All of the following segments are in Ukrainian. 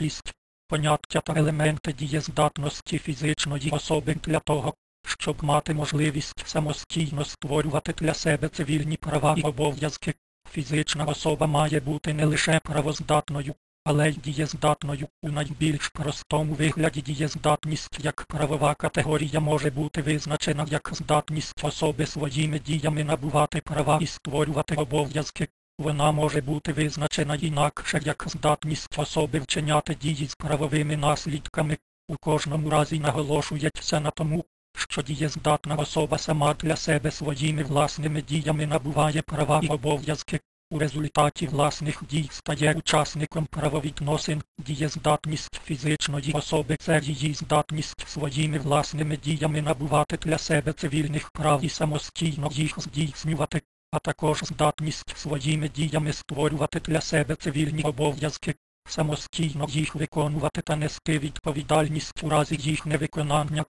6. Поняття та елементи дієздатності фізичної особи для того, щоб мати можливість самостійно створювати для себе цивільні права і обов'язки. Фізична особа має бути не лише правоздатною, але й дієздатною. У найбільш простому вигляді дієздатність як правова категорія може бути визначена як здатність особи своїми діями набувати права і створювати обов'язки. Вона може бути визначена інакше як здатність особи вчиняти дії з правовими наслідками. У кожному разі наголошується на тому, що дієздатна особа сама для себе своїми власними діями набуває права і обов'язки. У результаті власних дій стає учасником правовідносин, дієздатність фізичної особи це її здатність своїми власними діями набувати для себе цивільних прав і самостійно їх здійснювати, а також здатність своїми діями створювати для себе цивільні обов'язки, самостійно їх виконувати та нести відповідальність у разі їх невиконання.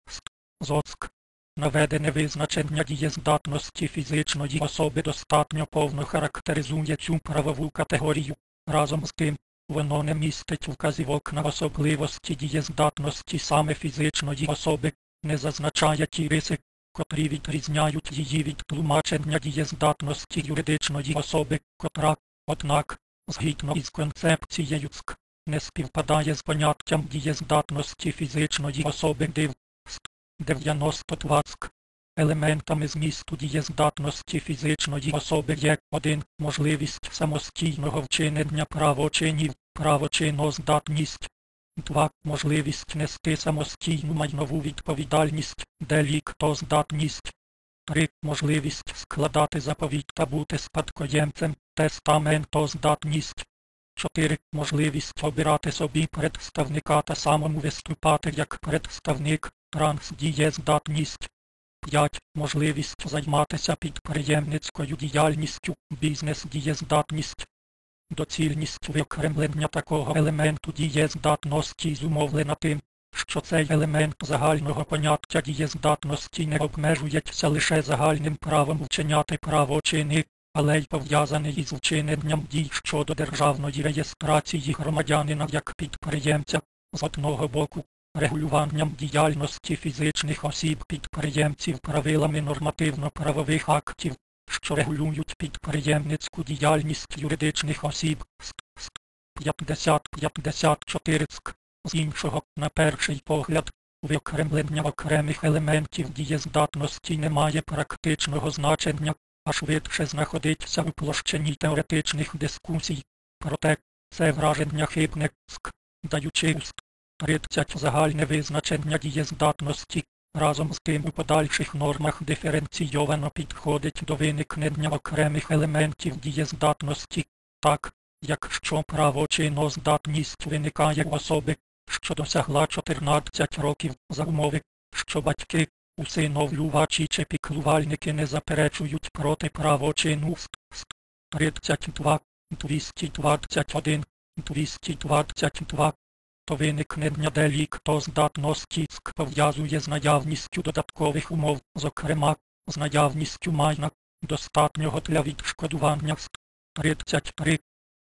Зоцк. Наведене визначення дієздатності фізичної особи достатньо повно характеризує цю правову категорію. Разом з тим, воно не містить вказівок на особливості дієздатності саме фізичної особи, не зазначає ті риси, котрі відрізняють її від тлумачення дієздатності юридичної особи, котра, однак, згідно із концепцією ЦК, не співпадає з поняттям дієздатності фізичної особи див. 90 Елементами змісту дієздатності фізичної особи є 1. Можливість самостійного вчинення правочинів, правочиноздатність. 2. Можливість нести самостійну майнову відповідальність, деліктоздатність. 3. Можливість складати заповіт та бути спадкоємцем, тестаментоздатність. 4. Можливість обирати собі представника та самому виступати як представник, трансдієздатність. 5. Можливість займатися підприємницькою діяльністю, бізнес-дієздатність. Доцільність виокремлення такого елементу дієздатності зумовлена тим, що цей елемент загального поняття дієздатності не обмежується лише загальним правом вчиняти правочини, але й пов'язаний із вчиненням дій щодо державної реєстрації громадянина як підприємця з одного боку, регулюванням діяльності фізичних осіб підприємців правилами нормативно-правових актів, що регулюють підприємницьку діяльність юридичних осіб. 50-54 з іншого, на перший погляд, виокремлення окремих елементів дієздатності не має практичного значення, а швидше знаходиться у площині теоретичних дискусій. Проте це враження хибне, ск, даючи уст 30 загальне визначення дієздатності, разом з тим у подальших нормах диференційовано підходить до виникнення окремих елементів дієздатності, так, якщо правочиноздатність виникає в особи, що досягла 14 років за умови, що батьки, усиновлювачі чи піклувальники не заперечують проти правочину 32, 221, 222, то виникнення деліктоздатності СК пов'язує з наявністю додаткових умов, зокрема, з наявністю майна, достатнього для відшкодування СК 33.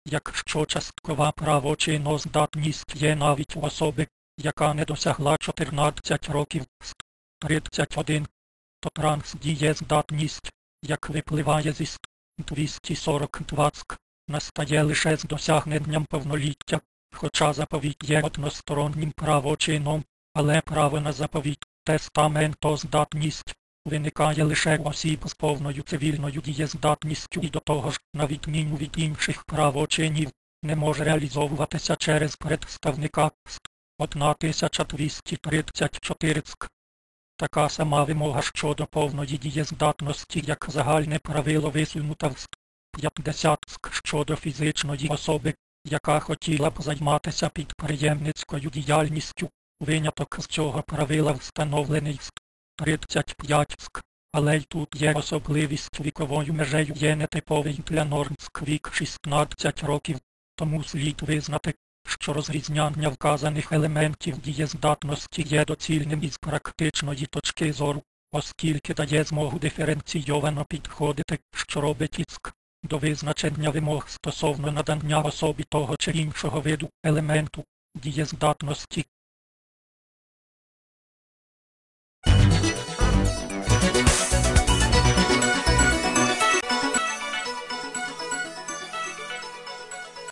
Якщо часткова правочиноздатність є навіть у особи, яка не досягла 14 років СК 31, то трансдієздатність, як випливає зі СК 242 СК, настає лише з досягненням повноліття. Хоча заповіт є одностороннім правочином, але право на заповіт, тестаментоздатність, виникає лише у осіб з повною цивільною дієздатністю і до того ж, на відміну від інших правочинів, не може реалізовуватися через представника СК 1234 СК. Така сама вимога щодо повної дієздатності, як загальне правило висунута в СК 50 СК щодо фізичної особи, яка хотіла б займатися підприємницькою діяльністю, виняток з цього правила встановлений з 35 ск. Але й тут є особливість віковою межею є нетиповий для норм вік 16 років, тому слід визнати, що розрізняння вказаних елементів дієздатності є доцільним із практичної точки зору, оскільки дає змогу диференційовано підходити, що робить ІСК до визначення вимог стосовно надання особі того чи іншого виду елементу, дієздатності